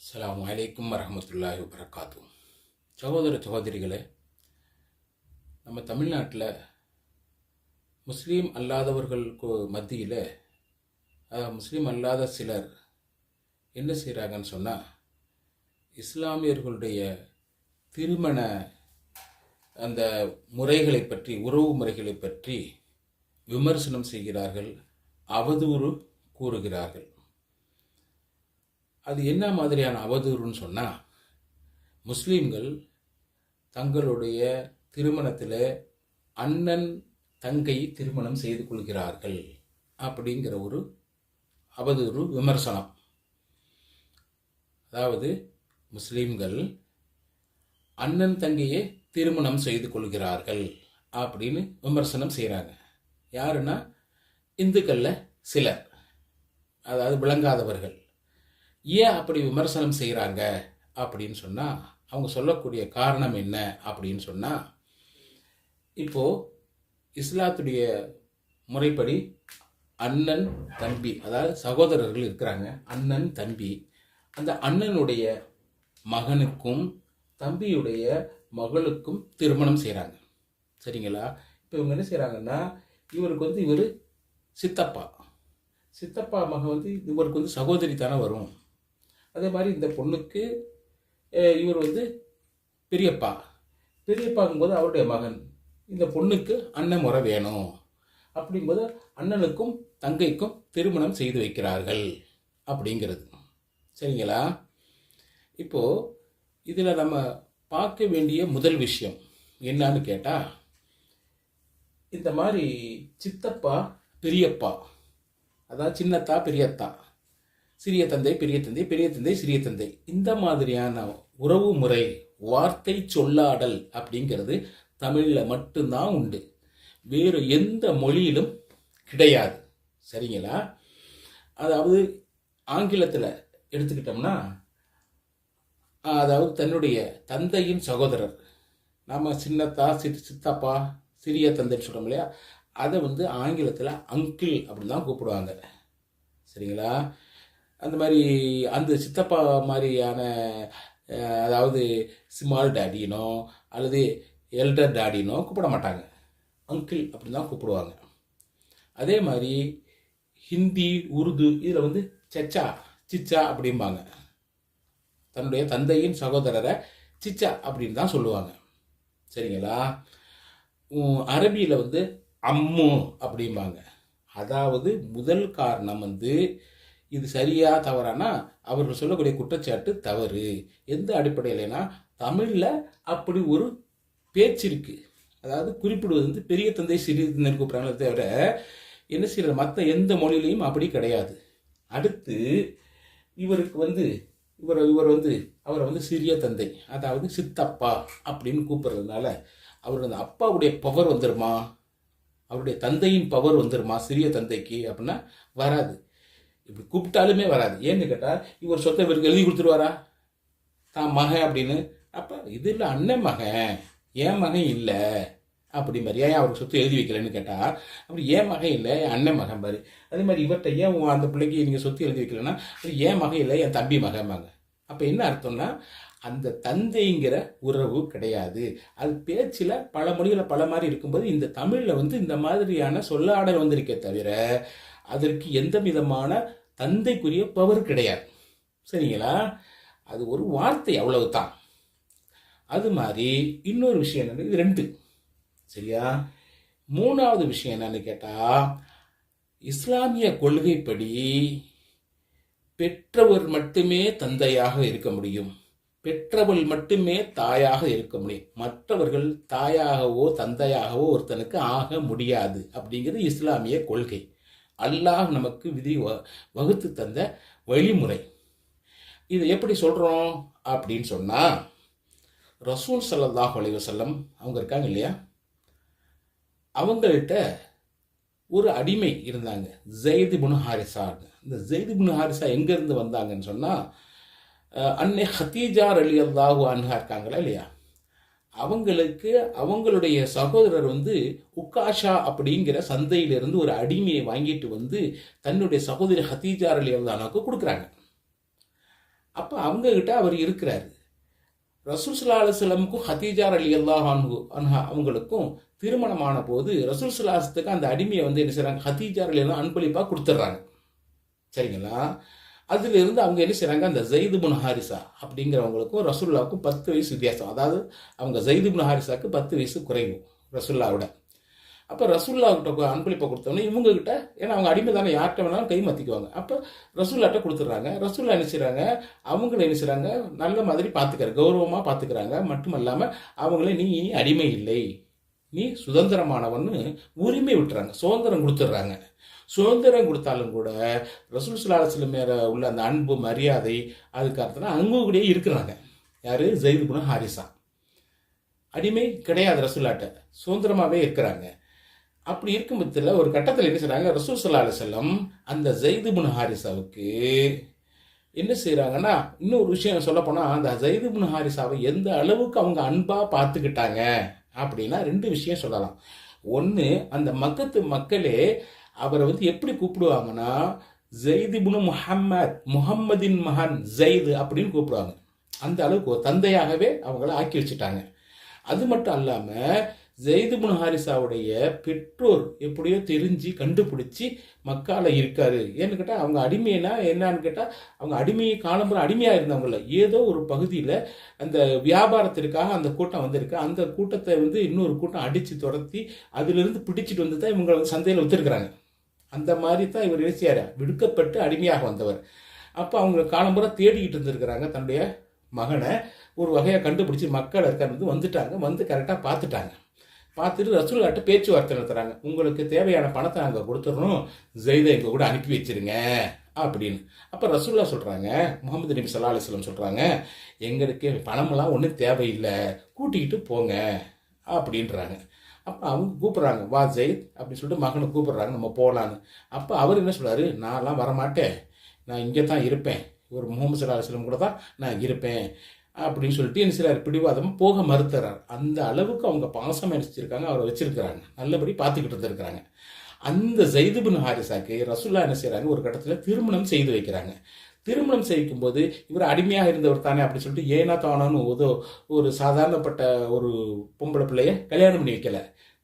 அஸ்லாம் அலைக்கும் வரமத்துல்லாஹி வபரகாத்து சகோதர சகோதரிகளே நம்ம தமிழ்நாட்டில் முஸ்லீம் அல்லாதவர்களுக்கு மத்தியில் முஸ்லீம் அல்லாத சிலர் என்ன செய்கிறாங்கன்னு சொன்னால் இஸ்லாமியர்களுடைய திருமண அந்த முறைகளை பற்றி உறவு முறைகளை பற்றி விமர்சனம் செய்கிறார்கள் அவதூறு கூறுகிறார்கள். அது என்ன மாதிரியான அவதூறுன்னு சொன்னால் முஸ்லீம்கள் தங்களுடைய திருமணத்தில் அண்ணன் தங்கை திருமணம் செய்து கொள்கிறார்கள் அப்படிங்கிற ஒரு அவதூறு விமர்சனம். அதாவது முஸ்லீம்கள் அண்ணன் தங்கையை திருமணம் செய்து கொள்கிறார்கள் அப்படின்னு விமர்சனம் செய்கிறாங்க யாருன்னா இந்துக்களில் சிலர். அதாவது விளங்காதவர்கள். ஏன் அப்படி விமர்சனம் செய்கிறாங்க அப்படின்னு சொன்னால் அவங்க சொல்லக்கூடிய காரணம் என்ன அப்படின்னு சொன்னால் இப்போது இஸ்லாத்துடைய முறைப்படி அண்ணன் தம்பி அதாவது சகோதரர்கள் இருக்கிறாங்க அண்ணன் தம்பி அந்த அண்ணனுடைய மகனுக்கும் தம்பியுடைய மகளுக்கும் திருமணம் செய்கிறாங்க சரிங்களா? இப்போ இவங்க என்ன செய்கிறாங்கன்னா இவருக்கு வந்து இவர் சித்தப்பா. சித்தப்பா மகன் வந்து இவருக்கு வந்து சகோதரி தானே வரும். அதே மாதிரி இந்த பொண்ணுக்கு இவர் வந்து பெரியப்பா. பெரியப்பாங்கும்போது அவருடைய மகன். இந்த பொண்ணுக்கு அண்ணன் முறை வேணும். அப்படிங்கும்போது அண்ணனுக்கும் தங்கைக்கும் திருமணம் செய்து வைக்கிறார்கள். அப்படிங்கிறது. சரிங்களா? இப்போது இதில் நம்ம பார்க்க வேண்டிய முதல் விஷயம் என்னன்னு கேட்டால் இந்த மாதிரி சித்தப்பா பெரியப்பா. அதாவது சின்னத்தா பெரியத்தா. சிறிய தந்தை பெரிய தந்தை பெரிய தந்தை சிறிய தந்தை. இந்த மாதிரியான உறவு முறை வார்த்தை சொல்லாடல் அப்படிங்கிறது தமிழில் மட்டும்தான் உண்டு. வேறு எந்த மொழியிலும் கிடையாது. சரிங்களா? அதாவது ஆங்கிலத்தில் எடுத்துக்கிட்டோம்னா அதாவது தன்னுடைய தந்தையின் சகோதரர். நம்ம சின்னத்தா சித் சித்தப்பா சிறிய தந்தைன்னு சொல்கிறோம் இல்லையா? அதை வந்து ஆங்கிலத்தில் அங்கிள் அப்படின்னு தான் கூப்பிடுவாங்க. சரிங்களா? அந்த மாதிரி அந்த சித்தப்பா மாதிரியான அதாவது ஸ்மால் டேடினோ அல்லது எல்டர் டாடினோ கூப்பிட மாட்டாங்க. அங்கிள் அப்படின்னு தான் கூப்பிடுவாங்க. அதே மாதிரி ஹிந்தி உருது இதில் வந்து சச்சா சிச்சா அப்படிம்பாங்க. தன்னுடைய தந்தையின் சகோதரரை சிச்சா அப்படின்னு தான் சொல்லுவாங்க. சரிங்களா? அரபியில் வந்து அம்மு அப்படிம்பாங்க. அதாவது முதல் காரணம் வந்து இது சரியா தவறானா? அவர்கள் சொல்லக்கூடிய குற்றச்சாட்டு தவறு. எந்த அடிப்படையிலனா தமிழில் அப்படி ஒரு பேச்சு இருக்குது அதாவது குறிப்பிடுவது வந்து பெரிய தந்தை சிறிய தந்தை கூப்பிட்றாங்களே தவிர என்ன செய்யறது? மற்ற எந்த மொழியிலையும் அப்படி கிடையாது. அடுத்து இவருக்கு வந்து இவர் இவர் வந்து அவரை வந்து சிறிய தந்தை அதாவது சித்தப்பா அப்படின்னு கூப்பிட்றதுனால அவருடைய அந்த அப்பாவுடைய பவர் வந்துருமா? அவருடைய தந்தையின் பவர் வந்துருமா? சிறிய தந்தைக்கு அப்படின்னா வராது. இப்படி கூப்பிட்டாலுமே வராது. ஏன்னு கேட்டால் இவர் சொத்தை இவருக்கு எழுதி கொடுத்துருவாரா? தான் மகன் அப்படின்னு. அப்போ இது இல்லை அண்ணன் மகன். என் மகன் இல்லை. அப்படி மாதிரி ஏன் அவருக்கு சொத்து எழுதி வைக்கலன்னு கேட்டால் அப்படி ஏன் மகன் இல்லை என் அண்ணன் மகன் பாரு. அதே மாதிரி இவர்கிட்ட ஏன் உன் அந்த பிள்ளைக்கு நீங்கள் சொத்து எழுதி வைக்கலன்னா அது ஏன் மகன் இல்லை என் தம்பி மகன் மகன். அப்போ என்ன அர்த்தம்னா அந்த தந்தைங்கிற உறவு கிடையாது. அது பேச்சில் பல மொழிகளில் பல மாதிரி இருக்கும்போது இந்த தமிழில் வந்து இந்த மாதிரியான சொல்லாடல் வந்திருக்கே தவிர அதற்கு எந்த விதமான தந்தைக்குரிய பவர் கிடையாது. சரிங்களா? அது ஒரு வார்த்தை அவ்வளவு தான் அது மாதிரி இன்னொரு விஷயம் என்னது இது ரெண்டு. சரியா? மூணாவது விஷயம் என்னன்னு கேட்டால் இஸ்லாமிய கொள்கைப்படி பெற்றவர் மட்டுமே தந்தையாக இருக்க முடியும். பெற்றவள் மட்டுமே தாயாக இருக்க முடியும். மற்றவர்கள் தாயாகவோ தந்தையாகவோ ஒருத்தனுக்கு ஆக முடியாது. அப்படிங்கிறது இஸ்லாமிய கொள்கை. அல்லாஹ் நமக்கு விதி வ- வகுத்து தந்த வழிமுறை. இது எப்படி சொல்கிறோம் அப்படின்னு சொன்னால் ரசூல் சல்லாஹ் அலைஹி அவங்க இருக்காங்க இல்லையா? அவங்கள்ட்ட ஒரு அடிமை இருந்தாங்க. ஜெய்து புனு ஹாரிசா. இந்த ஜெய்து புனு ஹாரிசா எங்கேருந்து வந்தாங்கன்னு சொன்னால் அன்னை ஹத்தீஜார் அலி அல்லாஹு அன்ஹா இருக்காங்களா இல்லையா? அவங்களுக்கு அவங்களுடைய சகோதரர் வந்து உக்காஷா அப்படிங்கிற சந்தையிலிருந்து ஒரு அடிமையை வாங்கிட்டு வந்து தன்னுடைய சகோதரி ஹத்தீஜார் அலி அல்லாஹுக்கு கொடுக்குறாங்க. அப்போ அவங்கக்கிட்ட அவர் இருக்கிறார். ரசூல் சுல்லா அலுவலமுக்கும் ஹத்தீஜார் அலி அல்லாஹ் அன்ஹா அவங்களுக்கும் திருமணமான போது ரசூல் சல்லாஹத்துக்கு அந்த அடிமையை வந்து என்ன செய்கிறாங்க ஹத்தீஜார் அலி அன்பளிப்பாக கொடுத்துட்றாங்க. சரிங்களா? அதிலிருந்து அவங்க என்ன செய்கிறாங்க அந்த ஜெயிது புன் ஹாரிசா அப்படிங்கிறவங்களுக்கும் ரசுல்லாவுக்கும் பத்து வயசு வித்தியாசம். அதாவது அவங்க ஜெயிது புன் ஹாரிசாவுக்கு பத்து வயசு குறைவு ரசுல்லாவோட அப்போ ரசூல்லாக்கிட்ட அன்பளிப்பை கொடுத்தோன்னே இவங்ககிட்ட ஏன்னா அவங்க அடிமை தானே யார்கிட்ட வேணாலும் கை மாற்றிக்குவாங்க அப்போ ரசுல்லாட்ட கொடுத்துட்றாங்க. ரசுல்லா என்ன செய்கிறாங்க அவங்கள என்ன செய்கிறாங்க நல்ல மாதிரி பார்த்துக்கிறாங்க கௌரவமாக பார்த்துக்கிறாங்க மட்டும் இல்லாமல் அவங்கள நீ அடிமை இல்லை. நீ சுதந்திரமானவன்னு உரிமை விட்டுறாங்க. சுதந்திரம் கொடுத்துட்றாங்க. சுதந்திரம் கொடுத்தாலும் கூட ரசூல் சுல்லாசில மேலே உள்ள அந்த அன்பு மரியாதை அதுக்கு அர்த்தம் அவங்க கூடயே இருக்கிறாங்க. யாரு? ஜெயிது குண ஹாரிசா. அடிமை கிடையாது ரசூலாட்ட சுதந்திரமாகவே இருக்கிறாங்க. அப்படி இருக்கும் பட்சத்தில் ஒரு கட்டத்தில் என்ன செய்கிறாங்க ரசூல் சல்லா செல்லம் அந்த ஜெயிது புன் ஹாரிசாவுக்கு என்ன செய்கிறாங்கன்னா இன்னொரு விஷயம் சொல்லப்போனால் அந்த ஜெயிது புன் ஹாரிசாவை எந்த அளவுக்கு அவங்க அன்பாக பார்த்துக்கிட்டாங்க அப்படின்னா ரெண்டு விஷயம் சொல்லலாம். ஒன்று அந்த மக்கத்து மக்களே அவரை வந்து எப்படி கூப்பிடுவாங்கன்னா ஜெய்திபுனு முஹம்மத் முஹம்மதின் மகன் ஜெயிது அப்படின்னு கூப்பிடுவாங்க. அந்த அளவுக்கு தந்தையாகவே அவங்கள ஆக்கி வச்சுட்டாங்க. அது மட்டும் அல்லாமல் ஜெயிதுபுன் ஹாரிசாவுடைய பெற்றோர் எப்படியோ தெரிஞ்சு கண்டுபிடிச்சி மக்கால இருக்காரு. ஏன்னு கேட்டால் அவங்க அடிமைனா என்னன்னு கேட்டால் அவங்க அடிமையை காலம்புற அடிமையாக இருந்தவங்கள ஏதோ ஒரு பகுதியில் அந்த வியாபாரத்திற்காக அந்த கூட்டம் வந்திருக்கு. அந்த கூட்டத்தை வந்து இன்னொரு கூட்டம் அடித்து துரத்தி அதிலிருந்து பிடிச்சிட்டு வந்து தான் இவங்க சந்தையில் வித்துருக்குறாங்க. அந்த மாதிரி தான் இவர் இறைச்சியார் விடுக்கப்பட்டு அடிமையாக வந்தவர். அப்போ அவங்க காலம்புற தேடிக்கிட்டு இருந்திருக்கிறாங்க தன்னுடைய மகனை. ஒரு வகையாக கண்டுபிடிச்சி மக்கள் இருக்கிறது வந்துட்டாங்க. வந்து கரெக்டாக பார்த்துட்டாங்க. பார்த்துட்டு ரசூல்லாட்ட பேச்சுவார்த்தை நடத்துகிறாங்க உங்களுக்கு தேவையான பணத்தை நாங்கள் கொடுத்துடணும் ஜெய்தை எங்கள் கூட அனுப்பி வச்சிருங்க. அப்படின்னு. அப்போ ரசூல்லா சொல்கிறாங்க முகமது நபி சல்லா அலிஸ்லம் சொல்கிறாங்க எங்களுக்கு பணமெல்லாம் ஒன்றும் தேவையில்லை. கூட்டிக்கிட்டு போங்க. அப்படின்றாங்க. அப்போ அவங்க கூப்பிட்றாங்க வா ஜெயித் அப்படின்னு சொல்லிட்டு மகனை கூப்பிட்றாங்க நம்ம போகலான்னு அப்போ அவர் என்ன சொல்கிறாரு நான்லாம் வரமாட்டேன். நான் இங்கே தான் இருப்பேன். ஒரு முகமது சல்லா அலிஸ்லம் கூட தான் நான் இருப்பேன். அப்படின்னு சொல்லிட்டு என்ன செய்றாரு? பிடிவாதமாக போக மறுத்துறார். அந்த அளவுக்கு அவங்க பாசம் நினச்சிருக்காங்க அவரை வச்சிருக்கிறாங்க. நல்லபடி பார்த்துக்கிட்டு இருந்திருக்கிறாங்க. அந்த ஜெயிதுபின் ஹாரிசாக்கு ரசுல்லா என்ன செய்கிறாங்க ஒரு கட்டத்தில் திருமணம் செய்து வைக்கிறாங்க. திருமணம் செய்யும் போது இவர் அடிமையாக இருந்தவர் தானே அப்படின்னு சொல்லிட்டு ஏனா தானான்னு ஒரு ஒரு சாதாரணப்பட்ட ஒரு பொம்பளை பிள்ளைய கல்யாணம் பண்ணி வைக்கல.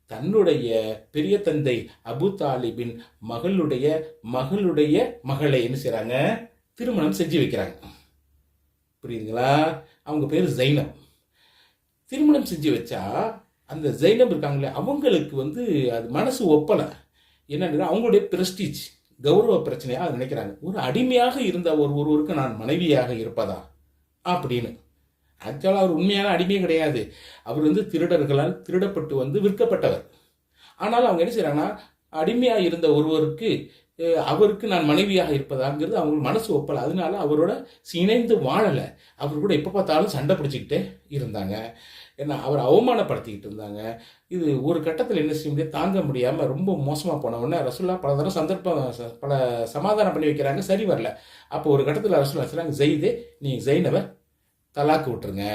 தன்னுடைய பெரிய தந்தை அபு தாலிபின் மகளுடைய மகளுடைய மகளை என்ன செய்கிறாங்க திருமணம் செஞ்சு வைக்கிறாங்க. புரியுதுங்களா? அவங்க பேர் ஜைனப். திருமணம் செஞ்சு வச்சா அந்த ஜைனப் இருக்காங்களே அவங்களுக்கு வந்து அது மனசு ஒப்பலை. என்னன்னா அவங்களுடைய பிரஸ்டீஜ் கௌரவ பிரச்சனையாக நினைக்கிறாங்க. ஒரு அடிமையாக இருந்த ஒரு ஒருவருக்கு நான் மனைவியாக இருப்பதா? அப்படின்னு. ஆக்சுவலாக அவர் உண்மையான அடிமையே கிடையாது. அவர் வந்து திருடர்களால் திருடப்பட்டு வந்து விற்கப்பட்டவர். ஆனால் அவங்க என்ன செய்கிறாங்கன்னா அடிமையாக இருந்த ஒருவருக்கு அவருக்கு நான் மனைவியாக இருப்பதாங்கிறது அவங்களுக்கு மனசு ஒப்பலை. அதனால அவரோட இணைந்து வாழலை. அவர் கூட எப்போ பார்த்தாலும் சண்டை பிடிச்சிக்கிட்டே இருந்தாங்க. ஏன்னா அவர் அவமானப்படுத்திக்கிட்டு இருந்தாங்க. இது ஒரு கட்டத்தில் என்ன செய்ய முடியாது தாங்க முடியாமல் ரொம்ப மோசமாக போன உடனே ரசுல்லா பல தரம் சந்தர்ப்பம் பல சமாதானம் பண்ணி வைக்கிறாங்க சரி வரல. அப்போ ஒரு கட்டத்தில் ரசுல்லா சொல்கிறாங்க ஜெயிதே நீ ஜெயினவை தலாக்கு விட்டுருங்க.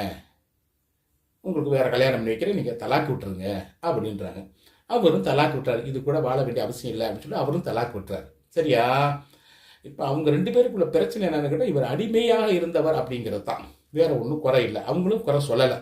உங்களுக்கு வேறு கல்யாணம் பண்ணி வைக்கிறேன் நீங்கள் தலாக்கு விட்டுருங்க அப்படின்றாங்க. அவரும் தலாக்கு விட்டார் இது கூட வாழ வேண்டிய அவசியம் இல்லை அப்படின்னு சொல்லி அவரும் தலாக்கு விட்டுறாரு. சரியா? இப்போ அவங்க ரெண்டு பேருக்குள்ள பிரச்சனை என்னன்னு கேட்டால் இவர் அடிமையாக இருந்தவர் அப்படிங்கிறது தான். வேற ஒன்றும் குறை இல்லை. அவங்களும் குறை சொல்லலை.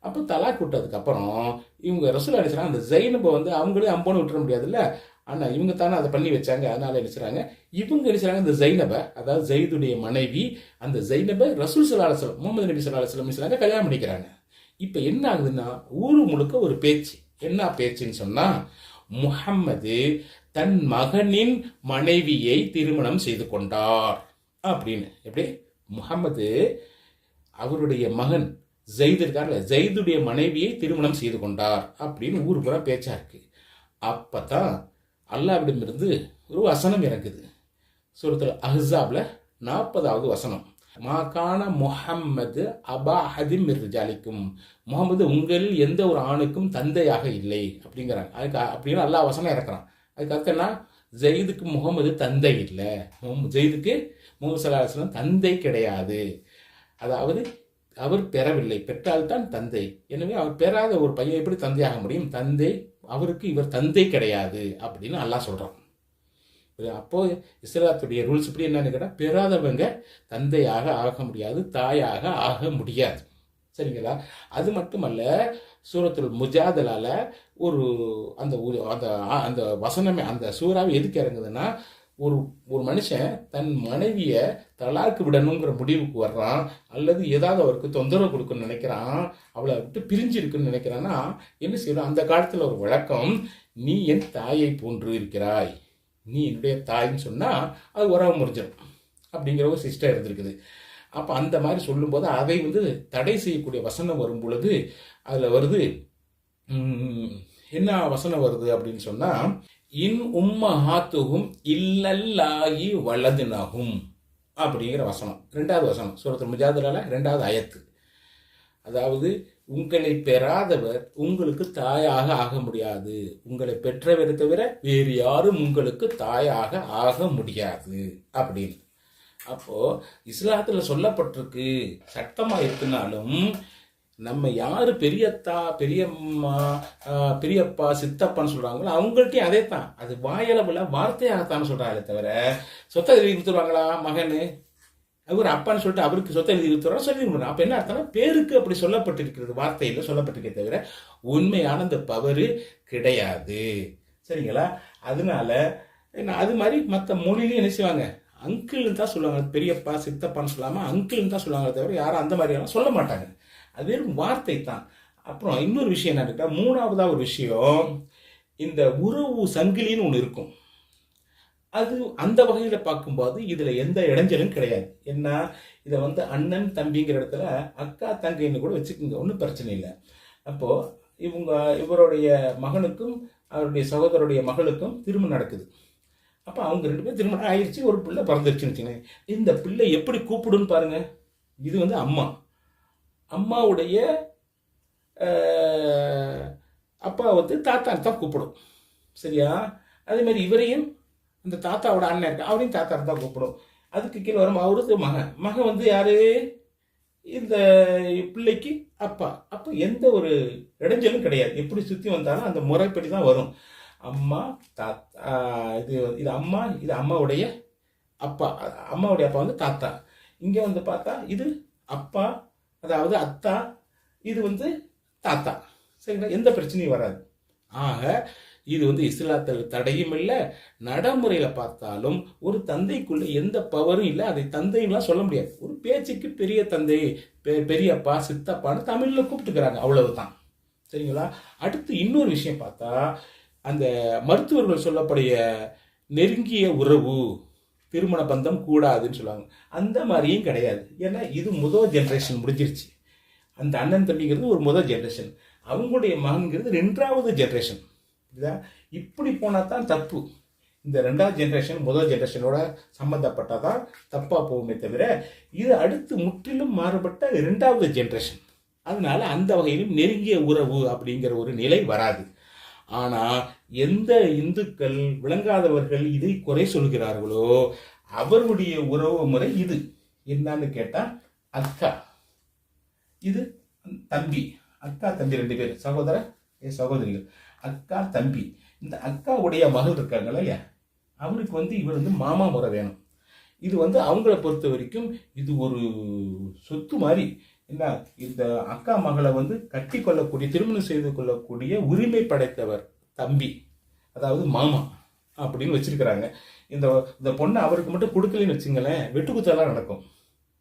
அப்போ தலாக் விட்டதுக்கப்புறம் இவங்க ரசூல் அடிச்சுனா அந்த ஜெயினபை வந்து அவங்களே அம்போன்னு விட்டுற முடியாதுல்ல? ஆனால் இவங்க தானே அதை பண்ணி வச்சாங்க. அதனால என்ன இவங்க நினைச்சாங்க அந்த இந்த ஜெயினபை அதாவது ஜெயிதுடைய மனைவி அந்த ஜெயினபை ரசூல் சல்லா முகமது நபி சல்லா அலுவலம் கல்யாணம் பண்ணிக்கிறாங்க? இப்போ என்ன ஆகுதுன்னா ஊர் முழுக்க ஒரு பேச்சு. என்ன பேச்சுன்னு சொன்னா முகம்மது தன் மகனின் மனைவியை திருமணம் செய்து கொண்டார் அப்படின்னு. எப்படி? முகம்மது அவருடைய மகன் ஜெயித் இருக்கார்ல ஜெயிதுடைய மனைவியை திருமணம் செய்து கொண்டார் அப்படின்னு ஊர் பூரா பேச்சா இருக்கு. அப்பதான் அல்லாவிடமிருந்து ஒரு வசனம் இறங்குது. சுரத்தில் அஹ்ஸாப்ல நாற்பதாவது வசனம். மாகான முஹம்மது அபா ஹதிம் ரிஜாலிக்கும். முகமது உங்களில் எந்த ஒரு ஆணுக்கும் தந்தையாக இல்லை அப்படிங்கிறாங்க. அதுக்கு அப்படின்னு அல்லாஹ் வசனம் இறக்குறான். அதுக்கு அர்த்தம்னா ஜெயிதுக்கு முகமது தந்தை இல்லை. ஜெயிதுக்கு முகமது சல்லா தந்தை கிடையாது. அதாவது அவர் பெறவில்லை. பெற்றால்தான் தந்தை. எனவே அவர் பெறாத ஒரு பையன் எப்படி தந்தையாக முடியும்? தந்தை அவருக்கு இவர் தந்தை கிடையாது அப்படின்னு அல்லாஹ் சொல்கிறான் அப்போ இஸ்லாத்துடைய ரூல்ஸ் இப்படி என்னன்னு கேட்டால் பெறாதவங்க தந்தையாக ஆக முடியாது தாயாக ஆக முடியாது. சரிங்களா? அது மட்டுமல்ல சூரத்துல் முஜாதலால் ஒரு அந்த அந்த அந்த வசனமே அந்த சூறாவை எதுக்கு இறங்குதுன்னா ஒரு ஒரு மனுஷன் தன் மனைவியை தலாக்கு விடணுங்கிற முடிவுக்கு வர்றான் அல்லது ஏதாவது அவருக்கு தொந்தரவு கொடுக்கணும்னு நினைக்கிறான் அவளை விட்டு பிரிஞ்சு இருக்குன்னு நினைக்கிறான்னா என்ன செய்யணும்? அந்த காலத்தில் ஒரு வழக்கம் நீ என் தாயை போன்று இருக்கிறாய். நீ என்னுடைய தாயின்னு சொன்னால் அது உறவு முறிஞ்சிடும் அப்படிங்கிற ஒரு சிஸ்டம் இருந்திருக்குது. அப்போ அந்த மாதிரி சொல்லும்போது அதை வந்து தடை செய்யக்கூடிய வசனம் வரும் பொழுது அதில் வருது என்ன வசனம் வருது அப்படின்னு சொன்னால் இன் உம்ம ஹாத்துகும் இல்லல்லாகி வலதுனகும் அப்படிங்கிற வசனம். ரெண்டாவது வசனம். சூரத்து முஜாதுலால ரெண்டாவது அயத்து அதாவது உங்களை பெறாதவர் உங்களுக்கு தாயாக ஆக முடியாது. உங்களை பெற்றவரை தவிர வேறு யாரும் உங்களுக்கு தாயாக ஆக முடியாது. அப்படின்னு. அப்போ இஸ்லாத்துல சொல்லப்பட்டிருக்கு சட்டமா இருக்குனாலும் நம்ம யாரு பெரியத்தா பெரியம்மா பெரியப்பா சித்தப்பான்னு சொல்றாங்களோ அவங்கள்ட்டையும் அதே தான் அது வாயளவுல வார்த்தையாகத்தான் சொல்றாங்களே தவிர சொத்தை எழுதி மகனு? அவர் அப்பான்னு சொல்லிட்டு அவருக்கு சொத்தை எழுதி கொடுத்துறோம் சொல்லி அப்போ என்ன அர்த்தம்னா பேருக்கு அப்படி சொல்லப்பட்டிருக்கிறது வார்த்தையில் சொல்லப்பட்டிருக்கே தவிர உண்மையான அந்த பவரு கிடையாது. சரிங்களா? அதனால என்ன அது மாதிரி மற்ற மொழிலையும் என்ன செய்வாங்க? அங்கிள்னு தான் சொல்லுவாங்க. பெரியப்பா சித்தப்பான்னு சொல்லாமல் அங்கிள்னு தான் சொல்லுவாங்க தவிர யாரும் அந்த மாதிரியெல்லாம் சொல்ல மாட்டாங்க. அது வெறும் வார்த்தை தான். அப்புறம் இன்னொரு விஷயம் என்ன கேட்டா மூணாவதாக ஒரு விஷயம் இந்த உறவு சங்கிலின்னு ஒன்று இருக்கும். அது அந்த வகையில் பார்க்கும்போது இதில் எந்த இடைஞ்சலும் கிடையாது. என்ன இதை வந்து அண்ணன் தம்பிங்கிற இடத்துல அக்கா தங்கைன்னு கூட வச்சுக்கோங்க. ஒன்றும் பிரச்சனை இல்லை. அப்போது இவங்க இவருடைய மகனுக்கும் அவருடைய சகோதரருடைய மகளுக்கும் திருமணம் நடக்குது. அப்போ அவங்க ரெண்டு பேரும் திருமணம் ஆயிடுச்சு ஒரு பிள்ளை பிறந்துருச்சுன்னு வச்சுக்கோங்க இந்த பிள்ளை எப்படி கூப்பிடுன்னு பாருங்க. இது வந்து அம்மா. அம்மாவுடைய அப்பா வந்து தாத்தா தான் கூப்பிடும். சரியா? அதே மாதிரி இவரையும் இந்த தாத்தாவோட அண்ணன் இருக்கு. அவரையும் தாத்தா தான் கூப்பிடும். அதுக்கு கீழே வரும் அவருக்கு மகன். மகன் வந்து யாரு? இந்த பிள்ளைக்கு அப்பா. அப்போ எந்த ஒரு இடைஞ்சலும் கிடையாது. எப்படி சுற்றி வந்தாலும் அந்த முறைப்படி தான் வரும். அம்மா தாத்தா இது இது அம்மா இது அம்மாவுடைய அப்பா. அம்மாவுடைய அப்பா வந்து தாத்தா. இங்கே வந்து பார்த்தா இது அப்பா அதாவது அத்தா இது வந்து தாத்தா. சரிங்களா? எந்த பிரச்சனையும் வராது. ஆக இது வந்து இஸ்லாத்தில் தடையும் இல்லை நடைமுறையில் பார்த்தாலும் ஒரு தந்தைக்குள்ள எந்த பவரும் இல்லை. அதை தந்தைலாம் சொல்ல முடியாது. ஒரு பேச்சுக்கு பெரிய தந்தை பெ- பெரியப்பா சித்தப்பான்னு தமிழில் கூப்பிட்டுக்கிறாங்க. அவ்வளவுதான். சரிங்களா? அடுத்து இன்னொரு விஷயம் பார்த்தா அந்த மருத்துவர்கள் சொல்லக்கூடிய நெருங்கிய உறவு திருமண பந்தம் கூடாதுன்னு சொல்லுவாங்க. அந்த மாதிரியும் கிடையாது. ஏன்னா இது முதல் ஜென்ரேஷன் முடிஞ்சிருச்சு. அந்த அண்ணன் தம்பிங்கிறது ஒரு முதல் ஜென்ரேஷன் அவங்களுடைய மகன்கிறது ரெண்டாவது ஜென்ரேஷன் புரியுதா இப்படி போனால் தான் தப்பு. இந்த ரெண்டாவது ஜென்ரேஷன் முதல் ஜென்ரேஷனோட சம்மந்தப்பட்டால் தான் தப்பாக போகுமே தவிர இது அடுத்து முற்றிலும் மாறுபட்ட ரெண்டாவது ஜென்ரேஷன் அதனால் அந்த வகையிலும் நெருங்கிய உறவு அப்படிங்கிற ஒரு நிலை வராது. ஆனால் எந்த இந்துக்கள் விளங்காதவர்கள் இதை குறை சொல்கிறார்களோ அவர்களுடைய உறவு முறை இது. என்னன்னு கேட்டால் அக்கா. இது தம்பி. அக்கா தம்பி ரெண்டு பேர். சகோதர ஏ சகோதரிகள். அக்கா தம்பி. இந்த அக்காவுடைய மகள் இருக்காங்களா இல்லையா? அவருக்கு வந்து இவர் வந்து மாமா முறை வேணும். இது வந்து அவங்கள பொறுத்த வரைக்கும் இது ஒரு சொத்து மாதிரி. என்ன இந்த அக்கா மகளை வந்து கட்டி கொள்ளக்கூடிய திருமணம் செய்து கொள்ளக்கூடிய உரிமை படைத்தவர் தம்பி. அதாவது மாமா அப்படின்னு வச்சிருக்கிறாங்க. இந்த இந்த பொண்ணை அவருக்கு மட்டும் கொடுக்கலன்னு வச்சுங்களேன் வெட்டுக்குத்தெல்லாம் நடக்கும்.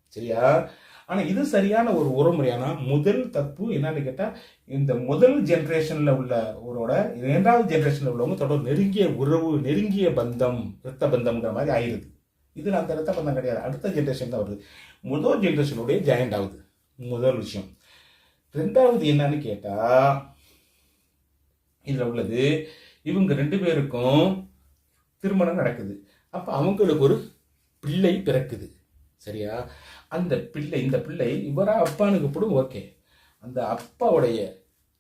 சரியா? ஆனால் இது சரியான ஒரு உறவுமுறையான முதல் தப்பு என்னன்னு கேட்டால் இந்த முதல் ஜென்ரேஷனில் உள்ளவரோட இரண்டாவது ஜென்ரேஷனில் உள்ளவங்க தொடர் நெருங்கிய உறவு நெருங்கிய பந்தம் இரத்த பந்தம்ங்கிற மாதிரி ஆயிடுது இதில் அந்த இரத்த பந்தம் கிடையாது. அடுத்த ஜென்ரேஷன் தான் வருது. முதல் ஜென்ரேஷனுடைய ஜாயிண்ட் ஆகுது. முதல் விஷயம். ரெண்டாவது என்னன்னு கேட்டால் இதில் உள்ளது இவங்க ரெண்டு பேருக்கும் திருமணம் நடக்குது. அப்போ அவங்களுக்கு ஒரு பிள்ளை பிறக்குது. சரியா? அந்த பிள்ளை இந்த பிள்ளை இவரா அப்பான்னு கூப்பிடும் ஓகே. அந்த அப்பாவுடைய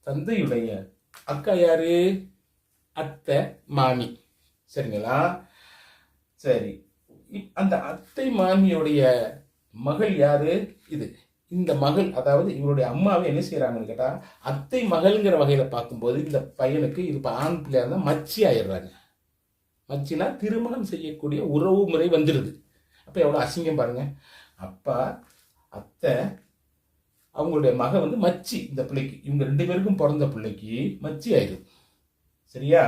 தந்தையுடைய அக்கா யாரு? அத்தை மாமி. சரிங்களா? சரி. இப்- அந்த அத்தை மாமியுடைய மகள் யாரு? இது. இந்த மகள் அதாவது இவருடைய அம்மாவை என்ன செய்யறாங்கன்னு கேட்டா அத்தை மகள்ங்கிற வகையில பார்க்கும்போது இந்த பையனுக்கு இது ஆண் பிள்ளையா இருந்தால் மச்சி ஆயிடுறாங்க. மச்சினா திருமணம் செய்யக்கூடிய உறவு முறை வந்துடுது அப்போ எவ்வளோ அசிங்கம் பாருங்கள் அப்பா அத்தை அவங்களுடைய மக வந்து மச்சி இந்த பிள்ளைக்கு. இவங்க ரெண்டு பேருக்கும் பிறந்த பிள்ளைக்கு மச்சி ஆயிடுது சரியா?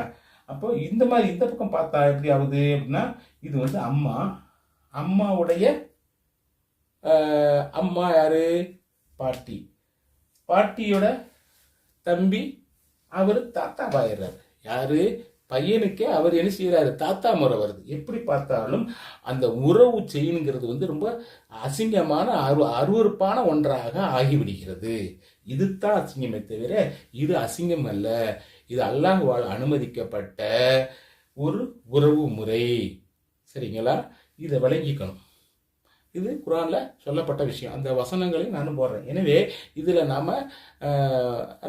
அப்போ இந்த மாதிரி இந்த பக்கம் பார்த்தா எப்படி ஆகுது அப்படின்னா இது வந்து அம்மா. அம்மாவுடைய அம்மா யாரு? பாட்டி. பாட்டியோட தம்பி அவர் தாத்தா பாயிடுறாரு யாரு? பையனுக்கே அவர் என்ன செய்கிறாரு தாத்தா முறை வருது. எப்படி பார்த்தாலும் அந்த உறவு செய்யணுங்கிறது வந்து ரொம்ப அசிங்கமான அரு அருவருப்பான ஒன்றாக ஆகிவிடுகிறது. இதுதான் அசிங்கமே தவிர இது அசிங்கம் அல்ல. இது அல்லாஹ்வால் அனுமதிக்கப்பட்ட ஒரு உறவு முறை. சரிங்களா? இதை விளங்கிக்கணும். இது குரானில் சொல்லப்பட்ட விஷயம். அந்த வசனங்களையும் நானும் போடுறேன். எனவே இதில் நாம்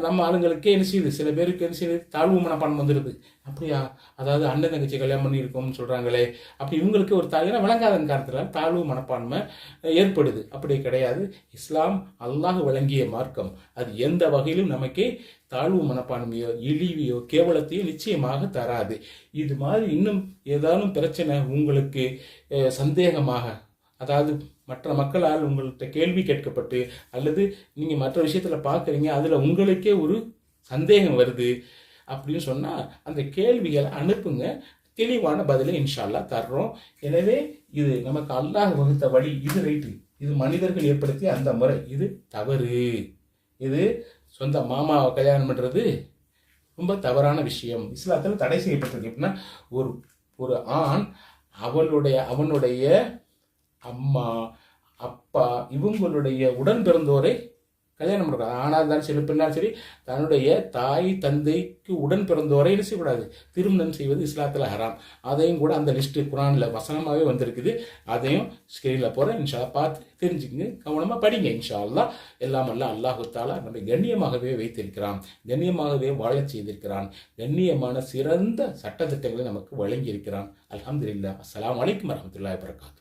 நம்ம ஆளுங்களுக்கே என்ன செய்யுது? சில பேருக்கு என்ன செய்யுது? தாழ்வு மனப்பான்மை வந்துடுது அப்படியா? அதாவது அண்ணன் தங்கச்சி கல்யாணம் பண்ணியிருக்கோம்னு சொல்கிறாங்களே அப்படி இவங்களுக்கு ஒரு தாழ்வு விளங்காத காரணத்தில் தாழ்வு மனப்பான்மை ஏற்படுது. அப்படி கிடையாது. இஸ்லாம் அல்லாஹ் வழங்கிய மார்க்கம். அது எந்த வகையிலும் நமக்கு தாழ்வு மனப்பான்மையோ இழிவையோ கேவலத்தையோ நிச்சயமாக தராது. இது மாதிரி இன்னும் ஏதாலும் பிரச்சனை உங்களுக்கு சந்தேகமாக அதாவது மற்ற மக்களால் உங்கள்கிட்ட கேள்வி கேட்கப்பட்டு அல்லது நீங்கள் மற்ற விஷயத்தில் பார்க்குறீங்க அதில் உங்களுக்கே ஒரு சந்தேகம் வருது அப்படின்னு சொன்னால் அந்த கேள்விகளை அனுப்புங்க. தெளிவான பதிலை இன்ஷால்லா தர்றோம். எனவே இது நமக்கு அல்லாஹ் வகுத்த வழி. இது ரைட்டு. இது மனிதர்கள் ஏற்படுத்திய அந்த முறை. இது தவறு. இது சொந்த மாமாவை கல்யாணம் பண்ணுறது ரொம்ப தவறான விஷயம். இஸ்லாத்தில் தடை செய்யப்பட்டிருக்கு. எப்படின்னா ஒரு ஒரு ஆண் அவளுடைய அவனுடைய அம்மா அப்பா இவங்களுடைய உடன் பிறந்தோரை கல்யாணம் பண்ணுறாங்க ஆனால் இருந்தாலும் சரி பெண்ணாலும் சரி தன்னுடைய தாய் தந்தைக்கு உடன் பிறந்தோரை என்ன செய்யக்கூடாது? திருமணம் செய்வது இஸ்லாத்தில் ஹராம். அதையும் கூட அந்த லிஸ்ட்டு குரானில் வசனமாகவே வந்திருக்குது. அதையும் ஸ்க்ரீனில் போகிறேன் இன்ஷா பார்த்து தெரிஞ்சுக்கங்க. கவனமாக படிங்க. இன்ஷா அல்லாஹ் எல்லாம் அல்ல அல்லாஹு நம்மை கண்ணியமாகவே வைத்திருக்கிறான். கண்ணியமாகவே வாழச் செய்திருக்கிறான். கண்ணியமான சிறந்த சட்டத்திட்டங்களை நமக்கு வழங்கியிருக்கிறான். அல்ஹம்துலில்லாஹ். அஸ்ஸலாமு வலைக்கம் வரஹ்மத்துல்லாஹி வரகாத்து